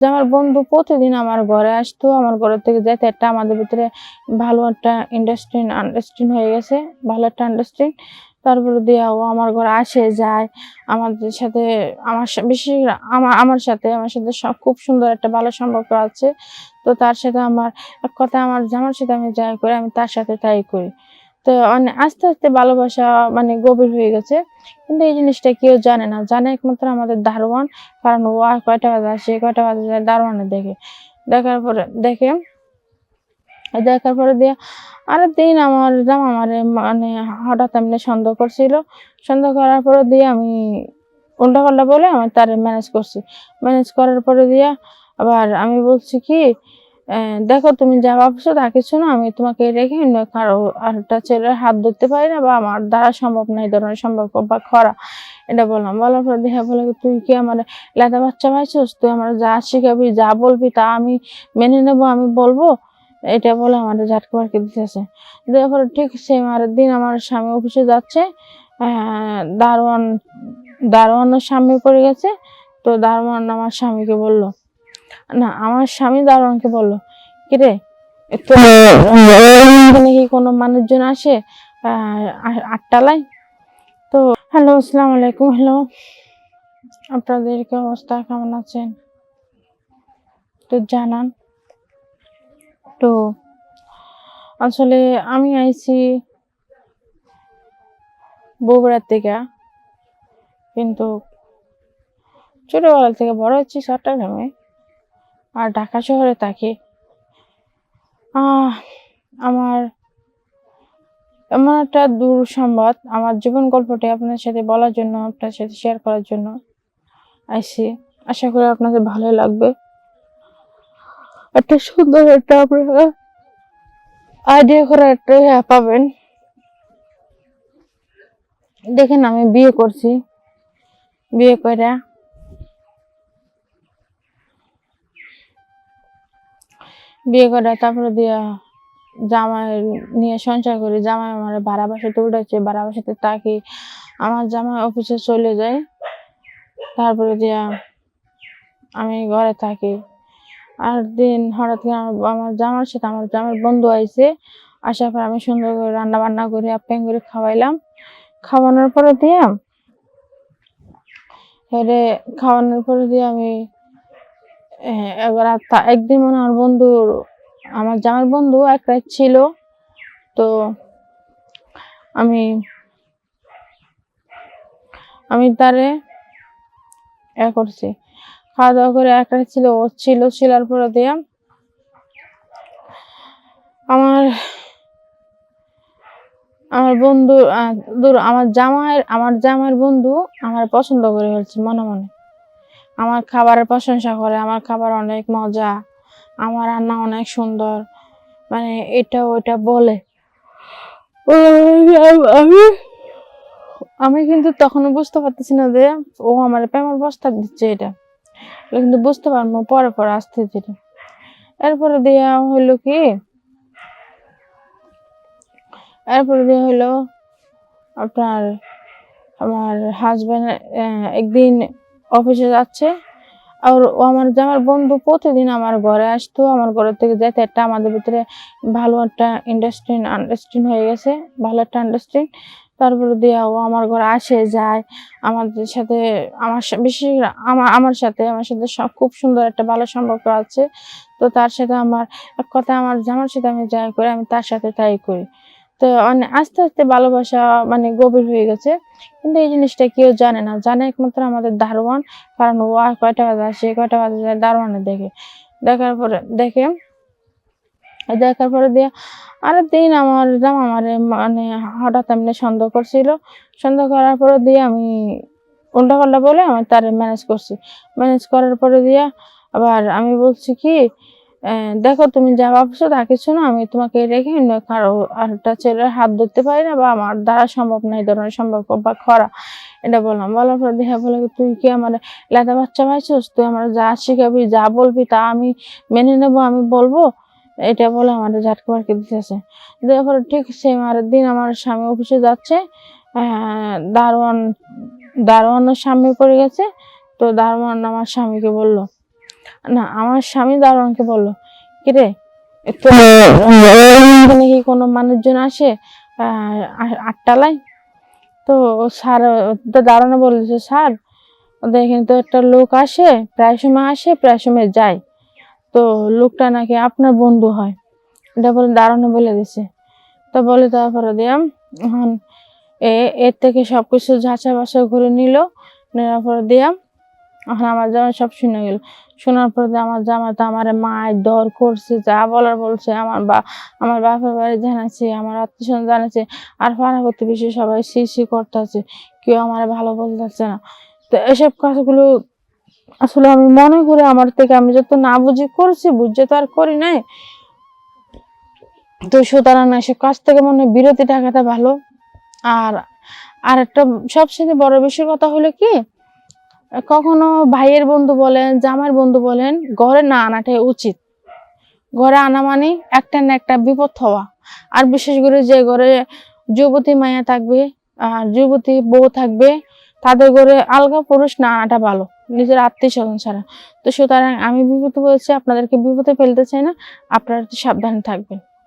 আমার বন্ধু প্রতিদিন আমার ঘরে আসতো, আমার ঘর থেকে যেতে একটা আমাদের ভিতরে ভালো একটা ইন্ডাস্ট্রিন আন্ডারস্ট্যান্ড হয়ে গেছে, ভালো একটা আন্ডারস্ট্যান্ড তারপরে দিয়ে ও আমার ঘরে আসে, যায়। আমাদের সাথে, আমার বেশি আমার আমার সাথে আমার সাথে সব- খুব সুন্দর একটা ভালো সম্পর্ক আছে। তো তার সাথে আমার, এক কথা আমার জামার সাথে আমি যাই করি, আমি তার সাথে তাই করি। তো আস্তে আস্তে ভালোবাসা মানে গভীর হয়ে গেছে। কিন্তু এই জিনিসটা কেউ জানে না। জানে একমাত্র আমাদের দারোয়ান। কারণ ও আর কয়টা বাজে আসে কয়টা বাজে যায় দারোয়ানে দেখে। দেখার পরে, দেখে। দেখার পরে দিয়ে আরেক দিন আমার জামা আমারে মানে হঠাৎ এমনি সন্দেহ করছিল। সন্দেহ করার পরে দিয়ে আমি উল্টা পাল্টা বলে আমি তার ম্যানেজ করছি। ম্যানেজ করার পরে দিয়ে আবার আমি বলছি কি দেখো তুমি যা ভাবছ তা কিছু না, আমি তোমাকে রেখে কারও আরেকটা ছেলের হাত ধরতে পারি না বা আমার দ্বারা সম্ভব না, এই ধরনের সম্পর্ক বা খরা। এটা বললাম। বলার পর দেখা বলে, তুই কি আমার লেদা বাচ্চা পাইছিস? তুই আমার যা শিখাবি, যা বলবি তা আমি মেনে নেব, আমি বলব? এটা বলে আমাদের ঝাটকা মার্কে দিতেছে। দেওয়ার পরে ঠিক সেম আর দিন আমার স্বামী অফিসে যাচ্ছে। দারোয়ান দারোয়ানের স্বামী পড়ে গেছে। তো দারোয়ান আমার স্বামীকে বলল, না, আমার স্বামী দারোয়ানকে বলল। কিরে তো এখানে কি কোনো মানুষজন আসে? আটটালায়? তো হ্যালো আসসালামু আলাইকুম হ্যালো। আপনাদের কি অবস্থা? কেমন আছেন? তো জানান। তো আসলে আমি আইছি বগুড়ার থেকে। কিন্তু ছোটবেলা থেকে বড় হচ্ছি চট্টগ্রামে আর ঢাকা শহরে থাকি। আমার, এমন একটা দূর সংবাদ আমার জীবন গল্পটি আপনার সাথে বলার জন্য, আপনার সাথে শেয়ার করার জন্য আইসি আশা করি আপনাদের ভালো লাগবে। একটা সুন্দর একটা আপনারা আইডিয়া করার একটা হ্যাঁ পাবেন। দেখেন আমি বিয়ে করছি। বিয়ে করে বিয়ে করে তারপরে দিয়া জামাই নিয়ে সঞ্চয় করি। জামাই আমার ভাড়া বাসাতে উঠেছে ভাড়া বাসাতে থাকি। আমার জামাই অফিসে চলে যায়। তারপরে দিয়া আমি ঘরে থাকি। আর দিন হঠাৎ করে আমার জামার সাথে আমার জামার বন্ধু আইছে। আসার পর আমি সুন্দর করে রান্না বান্না করে আপ্যাং করে খাওয়াইলাম। খাওয়ানোর পরে দিয়ে খাওয়ানোর পরে দিয়ে আমি এবার তা- একদিন মানে আমার বন্ধুর, আমার জামার বন্ধু এক রাত ছিল, তো আমি আমি তারে এ করছি। খাওয়া দাওয়া করে এক রাত ছিল, ও ছিল, ছিলার পরে দিয়ে আমার আমার বন্ধু আমার জামাইয়ের আমার জামাইয়ের বন্ধু আমার পছন্দ করে ফেলছে, মনে মনে। আমার খাবারের প্রশংসা করে, আমার খাবার অনেক মজা, আমার রান্না অনেক সুন্দর। মানে এটা ওটা বলে। আমি আমি কিন্তু তখন বুঝতে পারতেছি না যে ও আমার প্রেমের প্রস্তাব দিচ্ছে এটা। কিন্তু বুঝতে পারব পরে পরে আসতে যেটা। এরপরে দেওয়া হইল কি? এরপরে দেওয়া হইল আপনার, আমার হাজবেন্ড একদিন অফিসে যাচ্ছে। আর আমার আমার বন্ধু প্রতিদিন আমার ঘরে আসতো। আমার ঘরের থেকে যেতে একটা আমাদের ভিতরে ভালো একটা ইন্ডাস্ট্রিন আন্ডারস্ট্যান্ড হয়ে গেছে। ভালো একটা আন্ডারস্ট্যান্ড তারপরে দিয়ে ও আমার ঘরে আসে, যায়। আমাদের সাথে আমার বেশি আমার আমার সাথে আমার সাথে সব- খুব সুন্দর একটা ভালো সম্পর্ক আছে। তো তার সাথে আমার এক কথা আমার জামার সাথে আমি যাই করি, আমি তার সাথে তাই করি। তো আস্তে আস্তে ভালোবাসা মানে গভীর হয়ে গেছে। কিন্তু এই জিনিসটা কেউ জানে না। জানে একমাত্র আমাদের দারোয়ান। কারণ ও আর কয়টা বাজে আসে কয়টা বাজে যায় দারোয়ানে দেখে। দেখার পরে দেখে। দেখার পরে দিয়ে আরেক দিন আমার জামা আমারে মানে হঠাৎ এমনি সন্দেহ করছিল। সন্দেহ করার পরে দিয়ে আমি উল্টা পাল্টা বলে আমি তার ম্যানেজ করছি। ম্যানেজ করার পরে দিয়ে আবার আমি বলছি কি দেখো তুমি যা ভাবছ তা কিছু না, আমি তোমাকে রেখে কারও আরেকটা ছেলের হাত ধরতে পারি না বা আমার দ্বারা সম্ভব না, এই ধরনের সম্ভব বা খরা এটা বললাম, বলার পর দেখা বলে তুই কি আমার লেদা বাচ্চা পাইছিস? তুই আমার যা শিখাবি, যা বলবি তা আমি মেনে নেব, আমি বলব? এটা বলে আমাদের ঝাটকা মার্কে দিতেছে। দেওয়ার পরে ঠিক সেম আর দিন আমার স্বামী অফিসে যাচ্ছে। দারোয়ান, দারোয়ানের স্বামী পড়ে গেছে। তো দারোয়ান আমার স্বামীকে বলল না আমার স্বামী দারোয়ানকে বলল কিরে একটু এখানে কি কোনো মানুষজন আসে? আটটালায়? তো স্যার তো দারোয়ানে বলেছে স্যার দেখেন তো একটা লোক আসে প্রায় সময় আসে প্রায় সময় যায়। তো লোকটা নাকি আপনার বন্ধু হয়। এটা বলে দারোয়ানে বলে দিছে। তো বলে তারপরে দিয়াম এখন এ এর থেকে সব কিছু ঝাঁচা বাছা করে নিল নেওয়ার পরে দিয়াম এখন আমার জামাই সব শুনে গেল। শোনার পরে আমার জামা তো আমার মায়ের দর করছে, যা বলার বলছে। আমার বা আমার বাপের বাড়ি জানাচ্ছে আমার আত্মীয় জানাচ্ছে আর পাড়া প্রতিবেশী সবাই সি সি করতেছে, কেউ আমার ভালো বলতেছে না। তো এসব কাজগুলো আসলে আমি মনে করি আমার থেকে আমি যত না বুঝি করছি, বুঝে তো আর করি নাই। তো সুতরাং এসব কাজ থেকে মনে হয় বিরতি থাকাটা ভালো। আর আর একটা সবচেয়ে বড় বিষয়ের কথা হলো কি কখনো ভাইয়ের বন্ধু বলেন, জামাইয়ের বন্ধু বলেন, ঘরে না আনাটাই উচিত। ঘরে আনা মানে একটা না একটা বিপদ হওয়া। আর বিশেষ করে যে ঘরে যুবতী মায়া থাকবে, আর যুবতী বউ থাকবে, তাদের ঘরে আলগা পুরুষ না আনাটা ভালো, নিজের আত্মীয় স্বজন ছাড়া। তো সুতরাং আমি বিপদে বলছি আপনাদেরকে বিপদে ফেলতে চাই না, আপনারা সাবধানে থাকবেন।